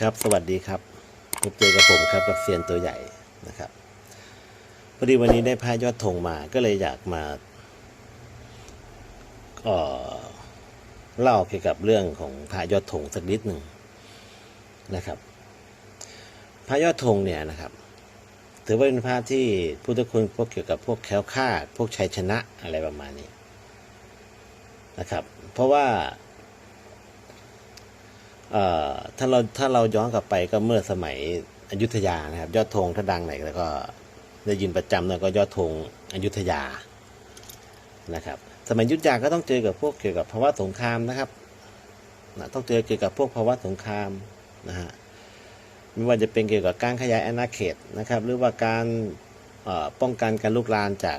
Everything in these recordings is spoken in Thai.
ครับสวัสดีครับพบเจอกับผมครับกับเซียนตัวใหญ่นะครับพอดีวันนี้ได้พายอดธงมาก็เลยอยากมาเอ่อเล่าเกี่ยวกับเรื่องของพายอดธงสักนิดหนึ่งนะครับพายอดธงเนี่ยนะครับ ถือว่าเป็นพระที่พุทธคุณพวกเกี่ยวกับพวกแคล้วคลาด พวกชัยชนะอะไรประมาณนี้นะครับ เพราะว่า ถ้าเราถ้าเราย้อนกลับไปก็เมื่อสมัยอยุธยานะครับ ยอดธงถ้าดังไหนแล้วก็ได้ยินประจำแล้วก็ยอดธงอยุธยานะครับ สมัยอยุธยาก็ต้องเจอกับพวกเกี่ยวกับภาวะสงครามนะครับนะต้องเจอเกี่ยวกับพวกภาวะสงครามนะฮะไม่ว่าจะเป็นเกี่ยวกับการขยายอาณาเขตนะครับ หรือว่าการป้องกันการลุกลามจาก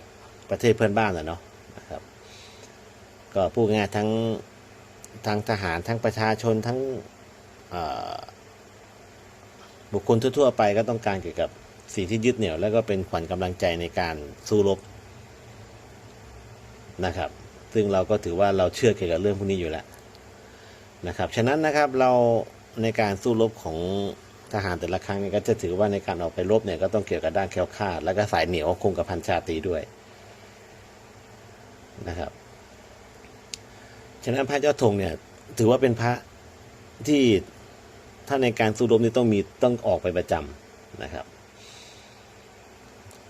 ประเทศเพื่อนบ้านนะเนาะนะครับ ก็พูดง่ายทั้งทั้งทหารทั้งประชาชนทั้ง บุคคลทั่วๆไปก็ต้องการเกี่ยวกับสิ่งที่ยึดเหนี่ยว แล้วก็เป็นขวัญกำลังใจในการสู้รบนะครับ ซึ่งเราก็ถือว่าเราเชื่อเกี่ยวกับเรื่องพวกนี้อยู่แล้วนะครับ ฉะนั้นนะครับเราในการสู้รบของทหารแต่ละครั้งเนี่ยก็จะถือว่าในการออกไปรบเนี่ยก็ต้องเกี่ยวกับด้านแคล้วคลาดแล้วก็สายเหนียวคงกับพันชาตีด้วยนะครับ ฉะนั้นพระเจ้าธงเนี่ยถือว่าเป็นพระที่ ถ้าในการสู้รบนี่ต้องมีต้องออกไปประจำนะครับ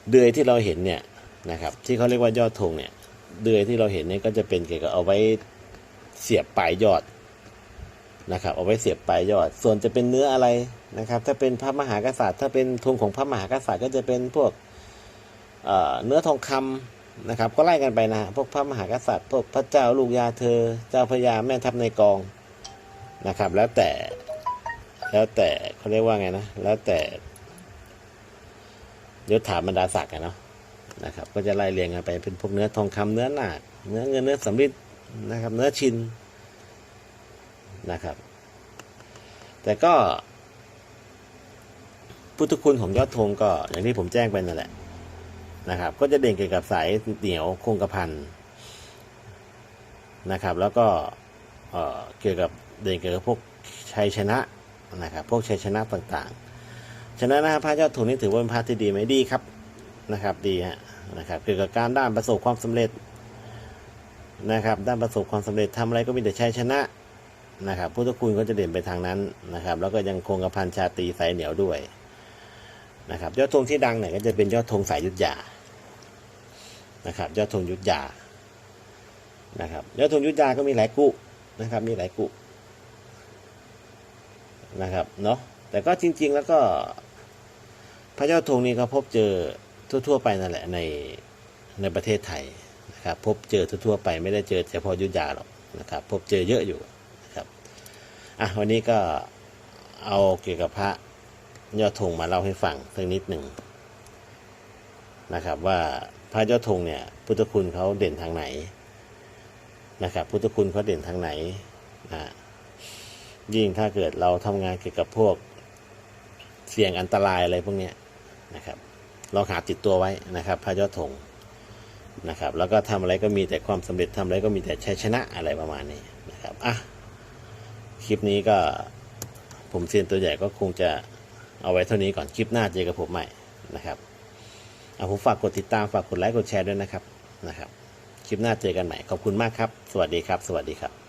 เดือยที่เราเห็นเนี่ยนะครับที่เขาเรียกว่ายอดธงเนี่ยเดือยที่เราเห็นเนี่ยก็จะเป็นเกี่ยวกับเอาไว้เสียบปลายยอดนะครับเอาไว้เสียบปลายยอด ส่วนจะเป็นเนื้ออะไรนะครับ ถ้าเป็นพระมหากษัตริย์ ถ้าเป็นธงของพระมหากษัตริย์ก็จะเป็นพวกเเนื้อทองคำนะครับ ก็ไล่กันไปนะพวกพระมหากษัตริย์ พวกพระเจ้าลูกยาเธอ เจ้าพระยาแม่ทัพในกองนะครับ แล้วแต่ แล้วแต่เขาเรียกว่าไงนะ แล้วแต่ยศถาบรรดาศักดิ์เนาะนะครับ ก็จะไล่เรียงกันไปเป็นพวกเนื้อทองคำเนื้อหนาเนื้อเงินเนื้อสำริดนะครับ เนื้อชินนะครับ แต่ก็ พุทธคุณของยอดธงก็ อย่างที่ผมแจ้งไปนั่นแหละนะครับ ก็จะเด่นเกี่ยวกับสายเหนียวคงกระพันนะครับ แล้วก็เเกี่ยวกับเด่นเกี่ยวกับพวกชัยชนะ นะครับพวกชัยชนะต่างๆ ฉะนั้นนะครับพระเจ้าถุนนี่ถือว่าเป็นพระที่ดีไหมดีครับนะครับดีฮะนะครับเกี่ยวกับการด้านประสบความสำเร็จนะครับด้านประสบความสำเร็จทำอะไรก็มีแต่ชัยชนะนะครับพุทธคุณก็จะเด่นไปทางนั้นนะครับ แล้วก็ยังคงกระพันชาตีสายเหนียวด้วยนะครับยอดธงที่ดังเนี่ยก็จะเป็นยอดธงสายยุทธยานะครับยอดธงยุทธยานะครับยอดธงยุทธยาก็มีหลายกุนะครับมีหลายกุ นะครับเนาะแต่ก็จริง ๆ แล้วก็ พระเจ้าธงนี้ก็พบเจอทั่ว ๆ ไปนั่นแหละในในประเทศไทยนะครับ พบเจอทั่ว ๆ ไปไม่ได้เจอเฉพาะยุธยาหรอกนะครับ พบเจอเยอะอยู่นะครับอะวันนี้ก็เอาเกี่ยวกับพระยอดธงมาเล่าให้ฟังสักนิดหนึ่งนะครับ ว่าพระยอดธงเนี่ย พุทธคุณเขาเด่นทางไหนนะครับ พุทธคุณเขาเด่นทางไหนนะ ยิ่งถ้าเกิดเราทำงานเกี่ยวกับพวกเสี่ยงอันตรายอะไรพวกนี้นะครับเราหาติดตัวไว้นะครับพระยอดธงนะครับ แล้วก็ทำอะไรก็มีแต่ความสำเร็จทำอะไรก็มีแต่ชัยชนะอะไรประมาณนี้นะครับอะคลิปนี้ก็ผมเซียนตัวใหญ่ก็คงจะเอาไว้เท่านี้ก่อนคลิปหน้าเจอกับผมใหม่นะครับเอาผมฝากกดติดตามฝากกดไลค์กดแชร์ด้วยนะครับนะครับ คลิปหน้าเจอกันใหม่ขอบคุณมากครับ สวัสดีครับ สวัสดีครับ